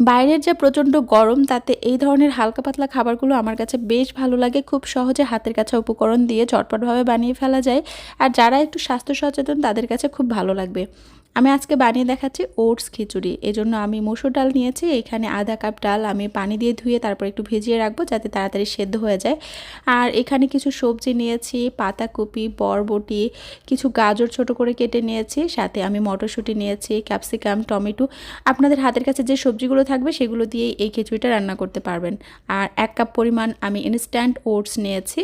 বাইরের যে প্রচণ্ড গরম, তাতে এই ধরনের হালকা পাতলা খাবারগুলো আমার কাছে বেশ ভালো লাগে। খুব সহজে হাতের কাছে উপকরণ দিয়ে ঝটপটভাবে বানিয়ে ফেলা যায়। আর যারা একটু স্বাস্থ্য সচেতন, তাদের কাছে খুব ভালো লাগবে। আমি আজকে বানিয়ে দেখাচ্ছি ওটস খিচুড়ি। এজন্য আমি মসুর ডাল নিয়েছি, এখানে আধা কাপ ডাল আমি পানি দিয়ে ধুয়ে তারপর একটু ভিজিয়ে রাখব যাতে তাড়াতাড়ি সেদ্ধ হয়ে যায়। আর এখানে কিছু সবজি নিয়েছি, পাতাকপি, বরবটি, কিছু গাজর ছোট করে কেটে নিয়েছি, সাথে আমি মটরশুঁটি নিয়েছি, ক্যাপসিকাম, টমেটো। আপনাদের হাতের কাছে যে সবজিগুলো থাকবে সেগুলো দিয়েই এই খিচুড়িটা রান্না করতে পারবেন। আর এক কাপ পরিমাণ আমি ইনস্ট্যান্ট ওটস নিয়েছি।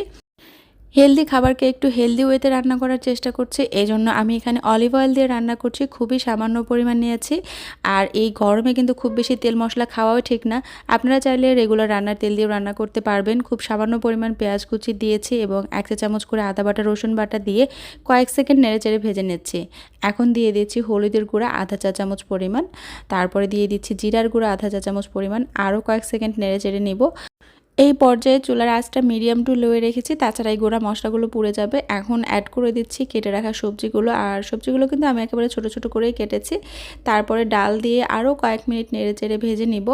হেলদি খাবারকে একটু হেলদি ওয়েতে রান্না করার চেষ্টা করছি। এই জন্য আমি এখানে অলিভ অয়েল দিয়ে রান্না করছি, খুবই সামান্য পরিমাণ নিয়েছি। আর এই গরমে কিন্তু খুব বেশি তেল মশলা খাওয়াও ঠিক না। আপনারা চাইলে রেগুলার রান্নার তেল দিয়েও রান্না করতে পারবেন। খুব সামান্য পরিমাণ পেঁয়াজ কুচি দিয়েছি এবং এক চা চামচ করে আদা বাটা, রসুন বাটা দিয়ে কয়েক সেকেন্ড নেড়ে চেড়ে ভেজে নিচ্ছি। এখন দিয়ে দিচ্ছি হলুদের গুঁড়া আধা চা চামচ পরিমাণ। তারপরে দিয়ে দিচ্ছি জিরার গুঁড়া আধা চা চামচ পরিমাণ। আরও কয়েক সেকেন্ড নেড়ে চেড়ে নেব। এই পর্যায়ে চুলার আঁচটা মিডিয়াম টু লোয়ে রেখেছি, তাছাড়া এই গোড়া মশলাগুলো পুড়ে যাবে। এখন অ্যাড করে দিচ্ছি কেটে রাখা সবজিগুলো, আর সবজিগুলো কিন্তু আমি একেবারে ছোট ছোট করেই কেটেছি। তারপরে ডাল দিয়ে আরও কয়েক মিনিট নেড়ে চেড়ে ভেজে নিব।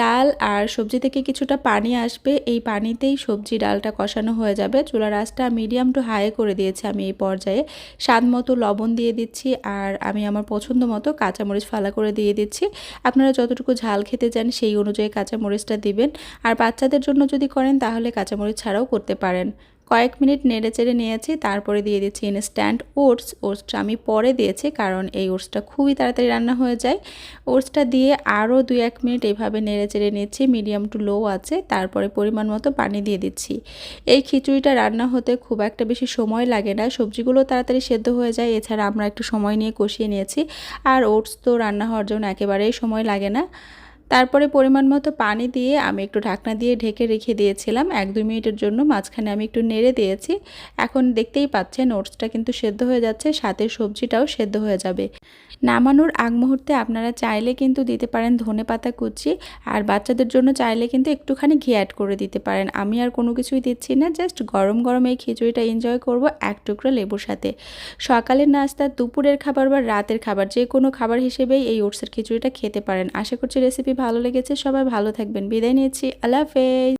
ডাল আর সবজি থেকে কিছুটা পানি আসবে, এই পানিতেই সবজি ডালটা কষানো হয়ে যাবে। চুলার আঁচটা মিডিয়াম টু হাই করে দিয়েছি আমি এই পর্যায়ে। স্বাদ মতো লবণ দিয়ে দিচ্ছি, আর আমি আমার পছন্দ মতো কাঁচামরিচ ফালা করে দিয়ে দিচ্ছি। আপনারা যতটুকু ঝাল খেতে চান সেই অনুযায়ী কাঁচামরিচটা দিবেন। আর বাচ্চাদের জন্য যদি করেন, তাহলে কাঁচামরিচ ছাড়াও করতে পারেন। কয়েক মিনিট নেড়ে চেড়ে নিয়েছি, তারপরে দিয়ে দিচ্ছি ইনস্ট্যান্ট ওটস ওটসটা আমি পরে দিয়েছি, কারণ এই ওটসটা খুবই তাড়াতাড়ি রান্না হয়ে যায়। ওটসটা দিয়ে আরও দুই এক মিনিট এইভাবে নেড়ে চেড়ে নিচ্ছি মিডিয়াম টু লো আছে, তারপরে পরিমাণ মতো পানি দিয়ে দিচ্ছি। এই খিচুড়িটা রান্না হতে খুব একটা বেশি সময় লাগে না, সবজিগুলো তাড়াতাড়ি সেদ্ধ হয়ে যায়, এছাড়া আমরা একটু সময় নিয়ে কষিয়ে নিয়েছি। আর ওটস তো রান্না হওয়ার জন্য একেবারেই সময় লাগে না। তারপরে পরিমাণ মতো পানি দিয়ে আমি একটু ঢাকনা দিয়ে ঢেকে রেখে দিয়েছিলাম। এক দুই মিনিটের জন্য মাঝখানে আমি একটু নেড়ে দিয়েছি। এখন দেখতেই পাচ্ছেন ওটসটা কিন্তু সেদ্ধ হয়ে যাচ্ছে, সাথে সবজিটাও সেদ্ধ হয়ে যাবে। নামানোর আগ মুহূর্তে আপনারা চাইলে কিন্তু দিতে পারেন ধনে পাতা কুচি, আর বাচ্চাদের জন্য চাইলে কিন্তু একটুখানি ঘি অ্যাড করে দিতে পারেন। আমি আর কোনো কিছুই দিচ্ছি না জাস্ট গরম গরম এই খিচুড়িটা এনজয় করব এক টুকরো লেবুর সাথে। সকালের নাস্তা, দুপুরের খাবার বা রাতের খাবার, যে কোনো খাবার হিসেবেই এই ওটসের খিচুড়িটা খেতে পারেন। আশা করছি রেসিপি ভালো লেগেছে সবাই ভালো থাকবেন। বিদায় নিয়েছি আল্লাহ হাফেজ।